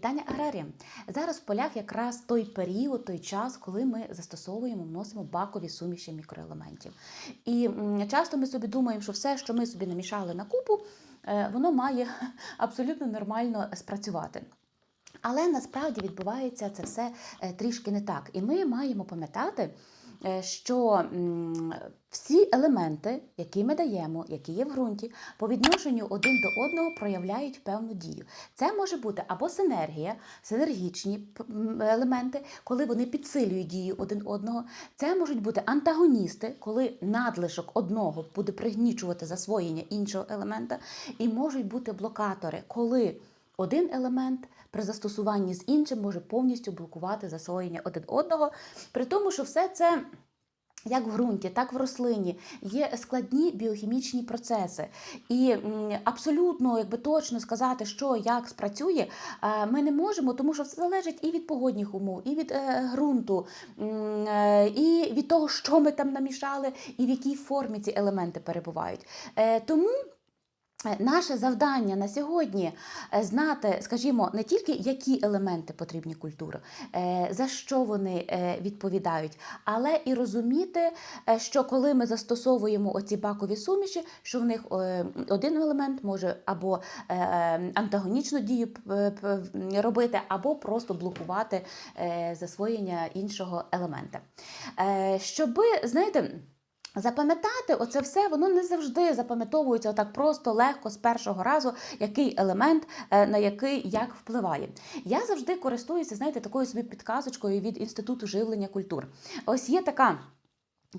Вітання аграріям! Зараз в полях якраз той період, той час, коли ми застосовуємо, вносимо бакові суміші мікроелементів. І часто ми собі думаємо, що все, що ми собі намішали на купу, е, воно має абсолютно нормально спрацювати. Але насправді відбувається це все е, трішки не так. І ми маємо пам'ятати, що всі елементи, які ми даємо, які є в ґрунті, по відношенню один до одного проявляють певну дію. Це може бути або синергія, синергічні елементи, коли вони підсилюють дію один одного. Це можуть бути антагоністи, коли надлишок одного буде пригнічувати засвоєння іншого елемента, і можуть бути блокатори, коли один елемент при застосуванні з іншим може повністю блокувати засвоєння один одного, при тому, що все це. Як в ґрунті, так в рослині є складні біохімічні процеси, і абсолютно якби точно сказати, що як спрацює, е, ми не можемо, тому що все залежить і від погодних умов, і від е, ґрунту, е, і від того, що ми там намішали, і в якій формі ці елементи перебувають. Тому Наше завдання на сьогодні е, знати, скажімо, не тільки які елементи потрібні культури, е, за що вони е, відповідають, але і розуміти, е, що коли ми застосовуємо оці бакові суміші, що в них е, один елемент може або е, антагонічну дію робити, або просто блокувати е, засвоєння іншого елемента. Е, Щоби, знаєте. Запам'ятати оце все, воно не завжди запам'ятовується так просто легко з першого разу, який елемент е, на який як впливає. Я завжди користуюся, знаєте, такою собі підказочкою від інституту живлення культур. Ось є така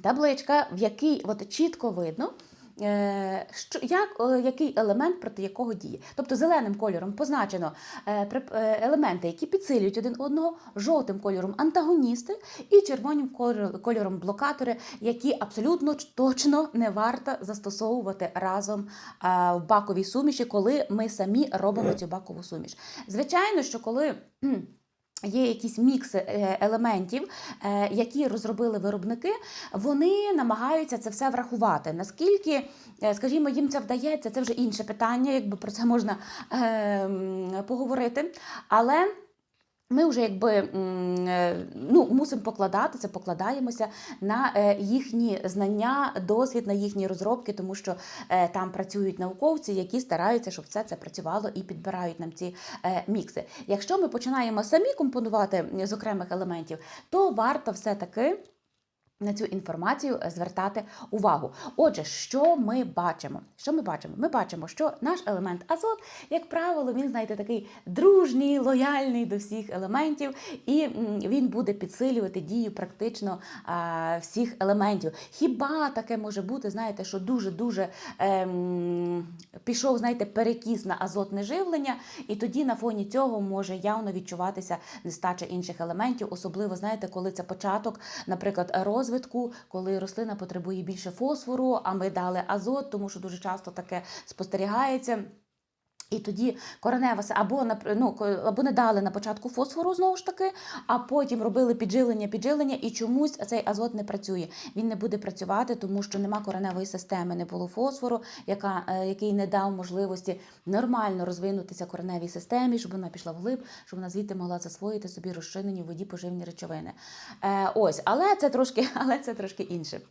табличка, в якій от чітко видно. Е, Що як який елемент проти якого діє? Тобто зеленим кольором позначено е, е, елементи, які підсилюють один одного, жовтим кольором антагоністи і червоним кольором блокатори, які абсолютно точно не варто застосовувати разом в баковій суміші, коли ми самі робимо цю бакову суміш. Звичайно, що коли. Є якісь мікси е, елементів, е, які розробили виробники, вони намагаються це все врахувати. Наскільки, е, скажімо, їм це вдається, це вже інше питання, якби про це можна е, поговорити. Але ми вже якби е, ну, мусимо покладатися, покладаємося на е, їхні знання, досвід, на їхні розробки, тому що е, там працюють науковці, які стараються, щоб все це працювало і підбирають нам ці мікси. Якщо ми починаємо самі компонувати з окремих елементів, то варто все-таки. На цю інформацію е, звертати увагу. Отже, що ми бачимо? Що ми бачимо? Ми бачимо, що наш елемент азот, як правило, він, знаєте, такий дружній, лояльний до всіх елементів, і він буде підсилювати дію практично а, всіх елементів. Хіба таке може бути, знаєте, що дуже-дуже ем, пішов, знаєте, перекіс на азотне живлення, і тоді на фоні цього може явно відчуватися нестача інших елементів, особливо, знаєте, коли це початок, наприклад, розвитку, коли рослина потребує більше фосфору, а ми дали азот, тому що дуже часто таке спостерігається. І тоді коренева або ну, або не дали на початку фосфору знову ж таки, а потім робили підживлення, підживлення, і чомусь цей азот не працює. Він не буде працювати, тому що нема кореневої системи, не було фосфору, яка, е, який не дав можливості нормально розвинутися кореневій системі, щоб вона пішла вглиб, щоб вона звідти могла засвоїти собі розчинені в воді поживні речовини. Е, ось, але це трошки, але це трошки інше.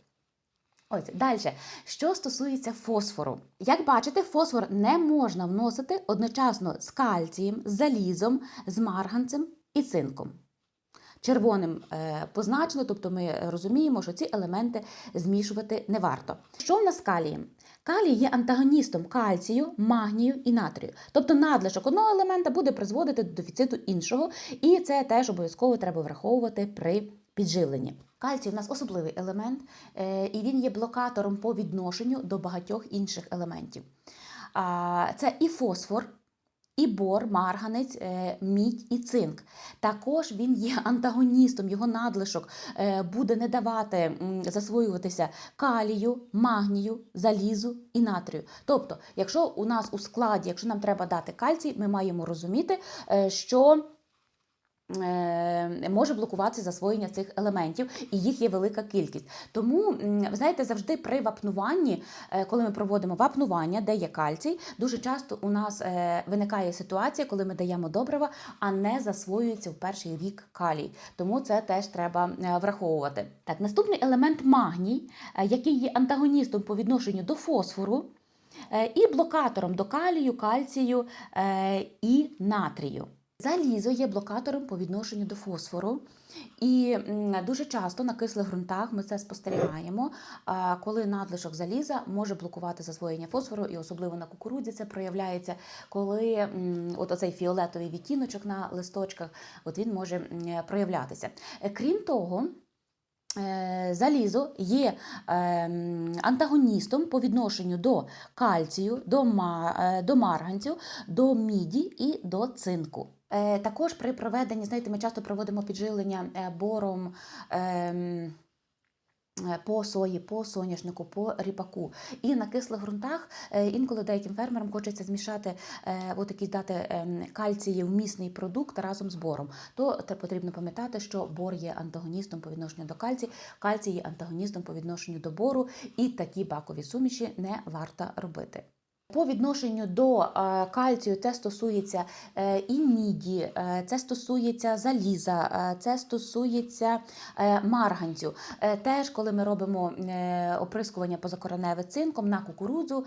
Ось далі. Що стосується фосфору, як бачите, фосфор не можна вносити одночасно з кальцієм, з залізом, з марганцем і цинком. Червоним е, позначено, тобто ми розуміємо, що ці елементи змішувати не варто. Що в нас з калієм? Калій є антагоністом кальцію, магнію і натрію. Тобто надлишок одного елемента буде призводити до дефіциту іншого, і це теж обов'язково треба враховувати при підживленні. Кальцій у нас особливий елемент, е, і він є блокатором по відношенню до багатьох інших елементів. Це і фосфор, і бор, марганець, е, мідь і цинк. Також він є антагоністом, його надлишок е, буде не давати засвоюватися калію, магнію, залізу і натрію. Тобто, якщо у нас у складі, якщо нам треба дати кальцій, ми маємо розуміти, що може блокувати засвоєння цих елементів, і їх є велика кількість. Тому, ви знаєте, завжди при вапнуванні, е, коли ми проводимо вапнування, де є кальцій, дуже часто у нас е, виникає ситуація, коли ми даємо добрива, а не засвоюється в перший рік калій. Тому це теж треба е, враховувати. Так, наступний елемент магній, е, який є антагоністом по відношенню до фосфору. е, І блокатором до калію, кальцію е, і натрію. Залізо є блокатором по відношенню до фосфору. І дуже часто на кислих ґрунтах ми це спостерігаємо, коли надлишок заліза може блокувати засвоєння фосфору, і особливо на кукурудзі це проявляється, коли от оцей фіолетовий відтіночок на листочках, от він може проявлятися. Е, Крім того, Е, Залізо є ем, антагоністом по відношенню до кальцію, е, до марганцю, до міді і до цинку. Е, Також при проведенні, знаєте, ми часто проводимо піджилення е, бором. ем, е, По сої, по соняшнику, по ріпаку. І на кислих ґрунтах інколи деяким фермерам хочеться змішати отакий дати ем, кальцієвмісний продукт разом з бором. То потрібно пам'ятати, що бор є антагоністом по відношенню до кальцію, кальцій є антагоністом по відношенню до бору, і такі бакові суміші не варто робити. По відношенню до е, кальцію це стосується е, і міді, е, це стосується заліза, це стосується марганцю. Теж, коли ми робимо оприскування позакореневе цинком на кукурудзу,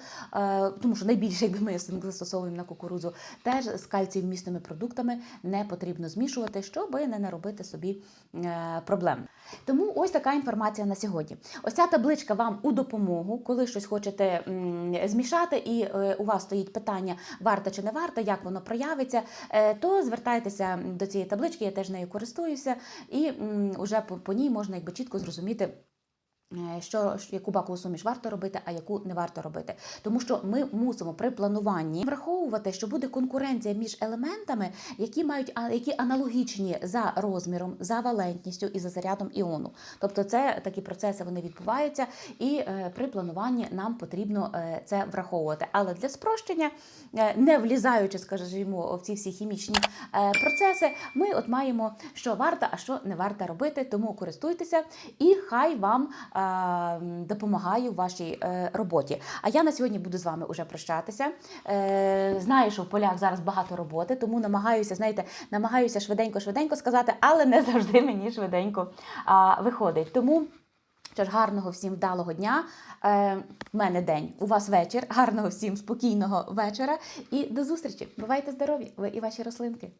тому що найбільше, якби ми цинк застосовуємо на кукурудзу, теж з кальцієвмісними продуктами не потрібно змішувати, щоб не наробити собі проблем. Тому ось така інформація на сьогодні. Ось ця табличка вам у допомогу, коли щось хочете змішати, і у вас стоїть питання, варто чи не варто, як воно проявиться, е, то звертайтеся до цієї таблички, я теж нею користуюся, і вже по ній можна якби чітко зрозуміти. Е, Що яку бакову суміш варто робити, а яку не варто робити, тому що ми мусимо при плануванні враховувати, що буде конкуренція між елементами, які мають які аналогічні за розміром, за валентністю і за зарядом іону. Тобто, це такі процеси вони відбуваються, і е, при плануванні нам потрібно е, це враховувати. Але для спрощення, не влізаючи, скажімо, в ці всі хімічні процеси, ми от маємо, що варто, а що не варто робити. Тому користуйтеся, і хай вам допомагаю в вашій е, роботі. А я на сьогодні буду з вами уже прощатися. Е, знаю, що в полях зараз багато роботи, тому намагаюся, знаєте, намагаюся швиденько-швиденько сказати, але не завжди мені швиденько виходить. Тому. Що ж, гарного всім вдалого дня. Е, в мене день, у вас вечір. Гарного всім спокійного вечора і до зустрічі. Бувайте здорові, ви і ваші рослинки.